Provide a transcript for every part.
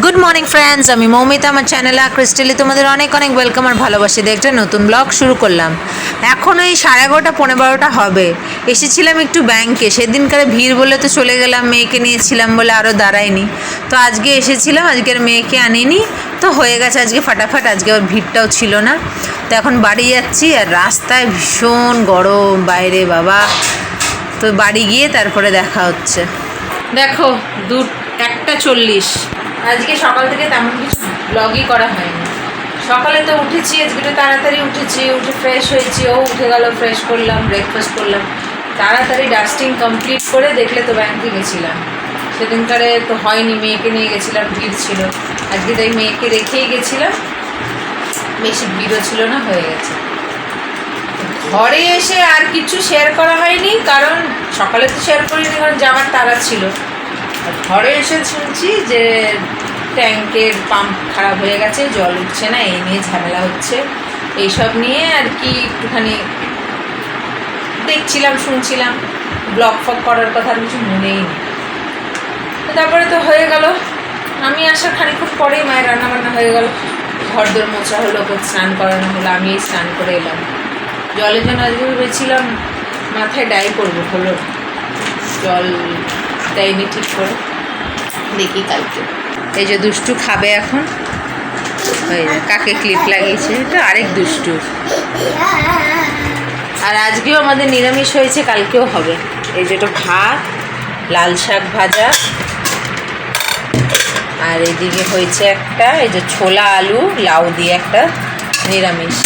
Good morning friends আমি মৌমিতা, আমার চ্যানেলে ক্রিস্টালি তোমাদের অনেক অনেক ওয়েলকাম আর ভালোবাসি একটা নতুন ব্লগ শুরু করলাম। এখন ওই সাড়ে এগারোটা পনেরো বারোটা হবে। এসেছিলাম একটু ব্যাংকে সেদিনকারে ভিড় বলে তো চলে গেলাম, মেয়েকে নিয়েছিলাম বলে আরও দাঁড়ায়নি। তো আজকে এসেছিলাম, আজকের মেয়েকে আনিনি। তো হয়ে গেছে আজকে ফাটাফাট, আজকে আর ভিড়টাও ছিল না। তো এখন বাড়ি যাচ্ছি আর রাস্তায় ভীষণ গরম, বাইরে বাবা। তো বাড়ি গিয়ে তারপরে দেখা হচ্ছে। দেখো দু একটা চল্লিশ। আজকে সকাল থেকে তেমন কিছু ব্লগই করা হয়নি। সকালে তো উঠেছি, আজকে একটু তাড়াতাড়ি উঠেছি, উঠে ফ্রেশ হয়েছি। ও উঠে গেল ফ্রেশ করলাম ব্রেকফাস্ট করলাম। তাড়াতাড়ি ডাস্টিং কমপ্লিট করে দেখলে তো ব্যাংকে গেছিলাম। সেদিনকারে তো হয়নি, মেয়েকে নিয়ে গেছিলাম, ভিড় ছিল। আজকে তাই মেয়েকে রেখেই গেছিলাম। বেশি ভিড়ও ছিল না, হয়ে গেছে। ঘরে এসে আর কিছু শেয়ার করা হয়নি, কারণ সকালে তো শেয়ার করিনি, কারণ যাওয়ার তারা ছিল। ঘরে এসে শুনছি যে ট্যাঙ্কের পাম্প খারাপ হয়ে গেছে, জল উঠছে না, এই নিয়ে ঝামেলা হচ্ছে। এইসব নিয়ে আর কি একটুখানি দেখছিলাম, শুনছিলাম। ব্লগ ফগ করার কথা আর কিছু মনেই নেই। তারপরে তো হয়ে গেল। আমি আসার খানিক্ষণ পরেই মায়ের রান্নাবান্না হয়ে গেল। ঘর দোর মোচা হলো স্নান করানো হলো, আমি স্নান করে এলাম। জলের জন্য আজকে ভেবেছিলাম মাথায় ডাই করব হলো। জল দেয়নি ঠিক করে দেখি কালকে। এই যে দুষ্টু খাবে এখন। ওই কাকে ক্লিপ লাগিয়েছে, এটা আরেক দুষ্টু। আর আজকেও আমাদের নিরামিষ হয়েছে, কালকেও হবে। এই যেটা ভাত, লাল শাক ভাজা। আর এদিকে হয়েছে একটা, এই যে ছোলা আলু, লাউ দিয়ে একটা নিরামিষ।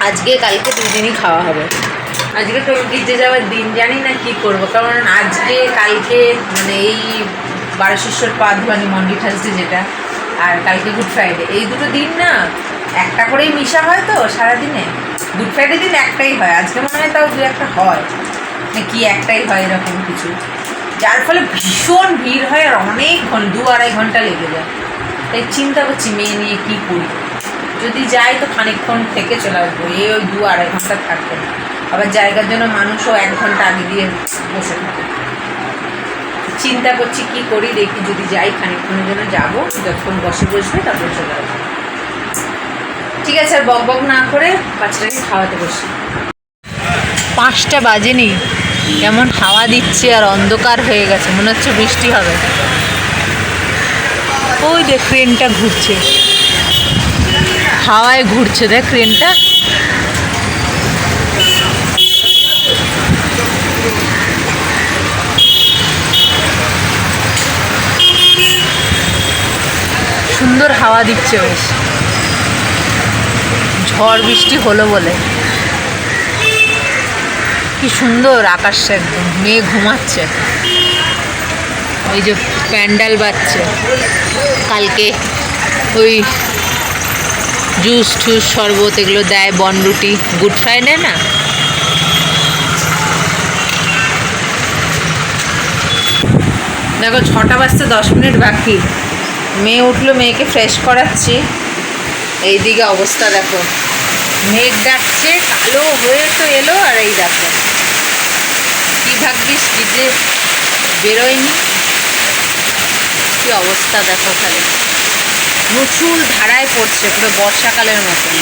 আজকে কালকে দুদিনই খাওয়া হবে। আজকে তো গির্জে যাওয়ার দিন, জানি না কি করব। কারণ আজকে, কালকে মানে এই বারোশেশ্বর পাধবানি মন্ডি থার্সডে যেটা, আর কালকে গুড ফ্রাইডে এই দুটো দিন না, একটা করেই মিশা হয় তো সারাদিনে। গুড ফ্রাইডে দিন একটাই হয়। আজকে মনে হয় তাও দু একটা হয়। না কি একটাই হয় এরকম কিছু। যার ফলে ভীষণ ভিড় হয় আর অনেক ঘন দু আড়াই ঘণ্টা লেগে যায়। তাই চিন্তা করছি, মেয়ে নিয়ে কী করি? যদি যাই তো খানিকক্ষণ থেকে চলে আসব। এই ওই দু আড়াই ঘণ্টা থাকবে না। আবার জায়গার জন্য মানুষও এক ঘণ্টা আগে দিয়ে বসে থাকে। চিন্তা করছি কি করি, দেখি যদি যাই খানিকক্ষণের জন্য যাব, যতক্ষণ বসে বসবে তারপর চলে আসব। ঠিক আছে, আর বক বক না করে বাচ্চাটাকে খাওয়াতে বসি। পাঁচটা বাজেনি, কেমন হাওয়া দিচ্ছে আর অন্ধকার হয়ে গেছে, মনে হচ্ছে বৃষ্টি হবে। ওই দেখ ট্রেনটা ঘুরছে। হাওয়ায় ঘুরছে, দেখ ট্রেনটা সুন্দর হাওয়া দিচ্ছে বেশ ঝড় বৃষ্টি হলো বলে। কি সুন্দর আকাশটা একদম মেয়ে ঘুমাচ্ছে। ওই যে প্যান্ডেল বাজছে। কালকে ওই জুস ঠুস, শরবত এগুলো দেয় বনরুটি গুড ফ্রাইডে না? দেখো, ছটা বাজতে দশ মিনিট বাকি। মেয়ে উঠল, মেয়েকে ফ্রেশ করাচ্ছি। এইদিকে অবস্থা দেখো। মেঘ ডাকছে, কালো হয়ে তো এলো, আর এই দেখো। কী ভাগ্যিস কি যে বেরোয়নি। কি অবস্থা দেখো খালি। প্রচুর ধারায় পড়ছে, পুরো বর্ষাকালের মতন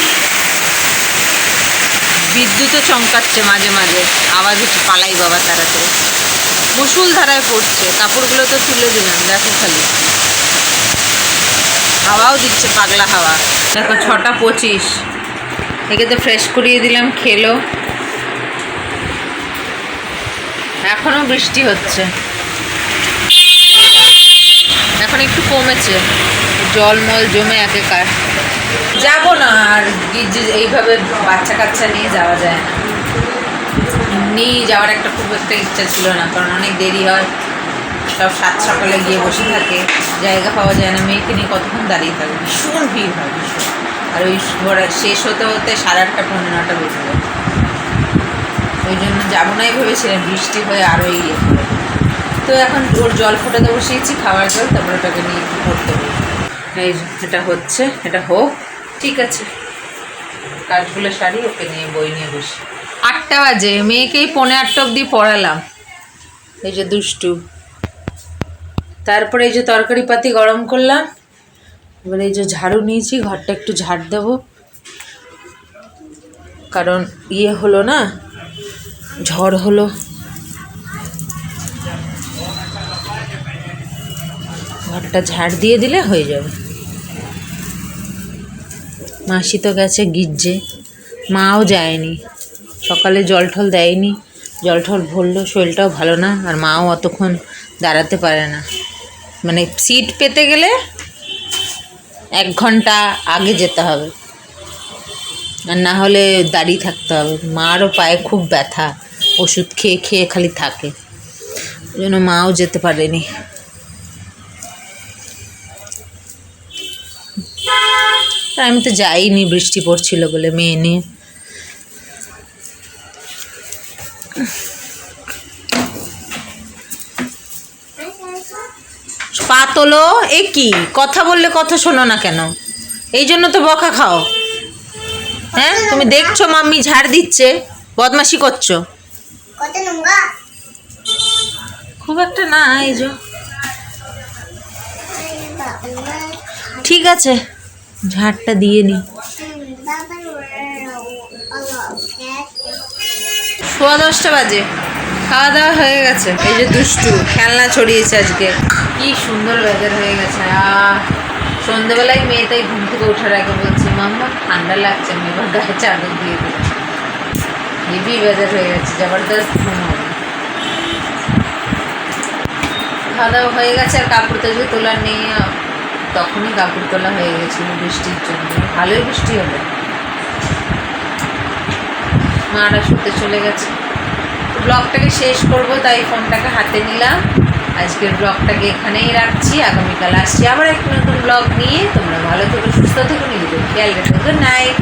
বিদ্যুৎও চমকাচ্ছে মাঝে মাঝে। আওয়াজ হচ্ছে, পালাই বাবা তাড়াতাড়ি। মুসুল ধারায় পড়ছে, কাপড়গুলো তো তুলে দিলাম, দেখো খালি। হাওয়াও দিচ্ছে, পাগলা হাওয়া। দেখো, ছটা পঁচিশ। একে তো ফ্রেশ করিয়ে দিলাম, খেলো। এখনও বৃষ্টি হচ্ছে। এখন একটু কমেছে। জলমল জমে একেকার। যাব না আর এইভাবে বাচ্চা কাচ্চা নিয়ে যাওয়া যায় না। এমনি যাওয়ার একটা খুব একটা ইচ্ছা ছিল না, কারণ অনেক দেরি হয়। সব সাত সকালে গিয়ে বসে থাকে, জায়গা পাওয়া যায় না, মেয়েকে নিয়ে কতক্ষণ দাঁড়িয়ে থাকে ভীষণ ভিড় হয়, ভীষণ। আর ওই ঘোরা শেষ হতে হতে সাড়ে আটটা পনেরো নটা বেজে যায়। ওই জন্য যাব নাই ভেবেছিলাম বৃষ্টি হয়ে আরও ইয়ে তো এখন ওর জল ফোটাতে বসিয়েছি, খাওয়ার জল, তারপরে ওটাকে নিয়ে বসি এই এটা হচ্ছে, এটা হোক, ঠিক আছে। কাজগুলো সারি, ওকে নিয়ে বই নিয়ে বসি। আটটা বাজে, মেয়েকেই পৌনে আটটা অবধি পড়ালাম। এই যে দুষ্টু। তারপরে এই যে তরকারি পাতি গরম করলাম। এবার এই যে ঝাড়ু নিয়েছি, ঘরটা একটু ঝাড় দেবো। কারণ ইয়ে হলো না, ঝড় হলো। ঘরটা ঝাড় দিয়ে দিলে হয়ে যাবে। মাসি তো গেছে গির্জে, মাও যায়নি। সকালে জল ঠল দেয়নি, জল ঠল ভরলো, শরীরটাও ভালো না, আর মাও অতক্ষণ দাঁড়াতে পারে না। মানে সিট পেতে গেলে এক ঘণ্টা আগে যেতে হবে। আর না হলে দাঁড়িয়ে থাকতে হবে। মারও পায়ে খুব ব্যথা। ওষুধ খেয়ে খেয়ে খালি থাকে। ওই জন্য মাও যেতে পারেনি। আমি তো যাইনি, বৃষ্টি পড়ছিল বলে মেয়ে নিয়ে। পা তোলো এ কি? কথা বললে কথা শোনো না কেন? এই জন্য তো বকা খাও। হ্যাঁ? তুমি দেখছ মাম্মি ঝাড় দিচ্ছে বদমাশি করছ। খুব একটা না এই যে। ঠিক আছে ঝাড়টা দিয়ে নি। সোয়া দশটা বাজে। খাওয়া দাওয়া হয়ে গেছে। এই যে দুষ্টু, খেলনা ছড়িয়েছে আজকে। কি সুন্দর ওয়েদার হয়ে গেছে। আহ সন্ধ্যেবেলায় মেয়ে তাই ঘুম থেকে ওঠার আগে বলছে, মাম্মা, ঠান্ডা লাগছে, আমি এবার গায়ে চাদর দিয়ে দিই হেভি ওয়েদার হয়ে গেছে, জবরদস্ত ঘুম হবে। খাওয়া দাওয়া হয়ে গেছে, আর কাপড় তো তোলার নেই। তখনই কাপড় তোলা হয়ে গেছিল বৃষ্টির জন্য। ভালোই বৃষ্টি হলো। মারা শুতে চলে গেছে। ব্লগটাকে শেষ করব, তাই ফোনটাকে হাতে নিলাম। আজকের ব্লগটাকে এখানেই রাখছি। আগামীকাল আসছি আবার একটা নতুন ব্লগ নিয়ে। তোমরা ভালো থেকো, সুস্থ থেকো, নিজেদের খেয়াল রেখো। Good night